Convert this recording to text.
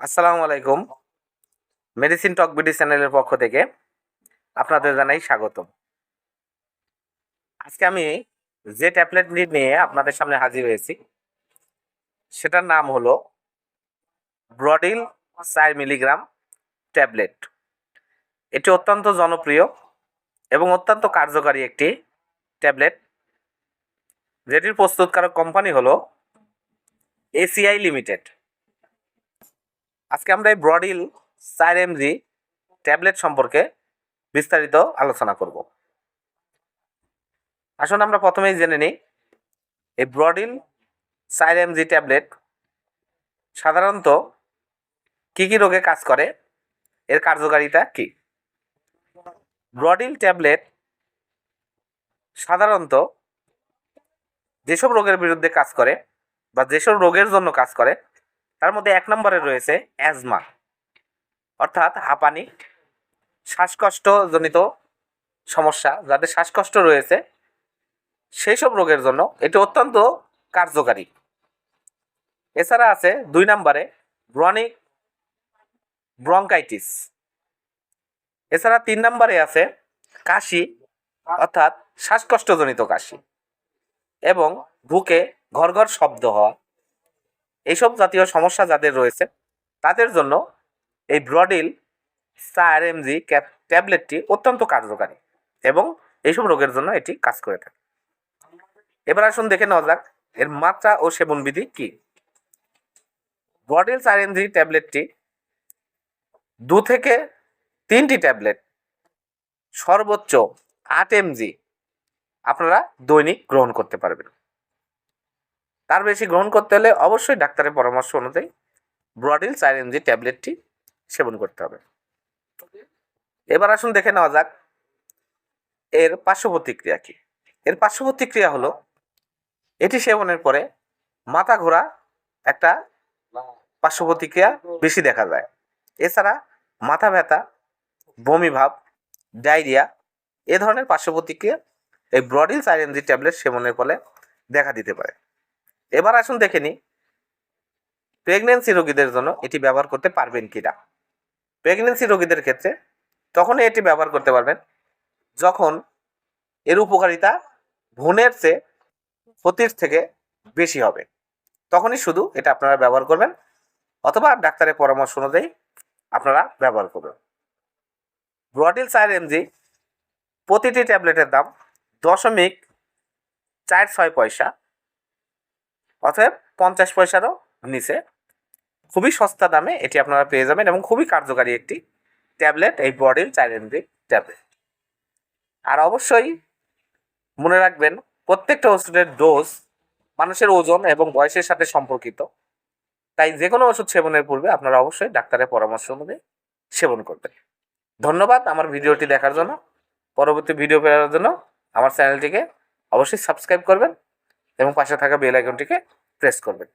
আসসালামু আলাইকুম। মেডিসিন টক বিডি চ্যানেলের পক্ষ থেকে আপনাদের জানাই স্বাগতম। আজকে আমি যে ট্যাবলেট নিয়ে আপনাদের সামনে হাজির হয়েছি, সেটার নাম হলো ব্রডিল চার মিলিগ্রাম ট্যাবলেট এটি অত্যন্ত জনপ্রিয় এবং অত্যন্ত কার্যকারী একটি ট্যাবলেট যেটির প্রস্তুতকারক কোম্পানি হলো এসিআই লিমিটেড আজকে আমরা এই ব্রডিল চার এমজি ট্যাবলেট সম্পর্কে বিস্তারিত আলোচনা করব। আসুন আমরা প্রথমেই জেনে নিই, এই ব্রডিল চার এমজি ট্যাবলেট সাধারণত কি কি রোগে কাজ করে, এর কার্যকারিতা কি? ব্রডিল ট্যাবলেট সাধারণত যেসব রোগের বিরুদ্ধে কাজ করে বা যেসব রোগের জন্য কাজ করে তার মধ্যে এক নম্বরে রয়েছে অ্যাজমা। অর্থাৎ হাঁপানি, শ্বাসকষ্টজনিত সমস্যা, যাদের শ্বাসকষ্ট রয়েছে সেই সব রোগের জন্য এটি অত্যন্ত কার্যকারী। এছাড়া আছে দুই নম্বরে ব্রনিক ব্রঙ্কাইটিস। এছাড়া তিন নম্বরে আছে কাশি, অর্থাৎ শ্বাসকষ্টজনিত কাশি এবং বুকে ঘর ঘর শব্দ হওয়া। এইসব জাতীয় সমস্যা যাদের রয়েছে, তাদের জন্য এই ব্রডিল চার এমজি ট্যাবলেটটি অত্যন্ত কার্যকারী এবং এইসব রোগের জন্য এটি কাজ করে থাকে। এবার আসুন দেখে নেওয়া যাক, এর মাত্রা ও সেবনবিধি কি? ব্রডিল চার এমজি ট্যাবলেটটি দু থেকে তিনটি ট্যাবলেট সর্বোচ্চ আট এমজি আপনারা দৈনিক গ্রহণ করতে পারবেন। তার বেশি গ্রহণ করতে হলে অবশ্যই ডাক্তারের পরামর্শ অনুযায়ী ব্রডিল চার ট্যাবলেটটি সেবন করতে হবে। এবার আসুন দেখে নেওয়া যাক এর পার্শ্ব প্রতিক্রিয়া কি। এর পার্শ্ব প্রতিক্রিয়া হলো, এটি সেবনের পরে মাথা ঘোরা একটা পার্শ্ব প্রতিক্রিয়া বেশি দেখা যায়। এছাড়া মাথা ব্যথা বমি ভাব ডায়রিয়া এ ধরনের পার্শ্ব প্রতিক্রিয়া এই ব্রডিল এমজি ট্যাবলেট সেবনের ফলে দেখা দিতে পারে। এবার আসুন দেখে নিই। প্রেগনেন্সি রোগীদের জন্য এটি ব্যবহার করতে পারবেন কি না প্রেগনেন্সি রোগীদের ক্ষেত্রে তখনই এটি ব্যবহার করতে পারবেন যখন এর উপকারিতা ভ্রূণের চেয়ে ক্ষতির থেকে বেশি হবে। তখনই শুধু এটা আপনারা ব্যবহার করবেন অথবা ডাক্তারের পরামর্শ অনুযায়ী আপনারা ব্যবহার করবেন। ব্রডিল চার এমজি প্রতিটি ট্যাবলেটের দাম দশমিক চার ছয় পয়সা। অতএব পঞ্চাশ পয়সারও নিচে। খুবই সস্তা দামে এটি আপনারা পেয়ে যাবেন এবং খুবই কার্যকারী একটি ট্যাবলেট, এই বডির এমজি ট্যাবলেট। আর অবশ্যই মনে রাখবেন, প্রত্যেকটা ওষুধের ডোজ মানুষের ওজন এবং বয়সের সাথে সম্পর্কিত। তাই যে কোনো ওষুধ সেবনের পূর্বে আপনারা অবশ্যই ডাক্তারের পরামর্শ অনুযায়ী সেবন করবেন। ধন্যবাদ আমার ভিডিওটি দেখার জন্য। পরবর্তী ভিডিও পেয়ার জন্য আমার চ্যানেলটিকে অবশ্যই সাবস্ক্রাইব করবেন। এবং পাশে থাকা বেল আইকনটিকে প্রেস করবেন।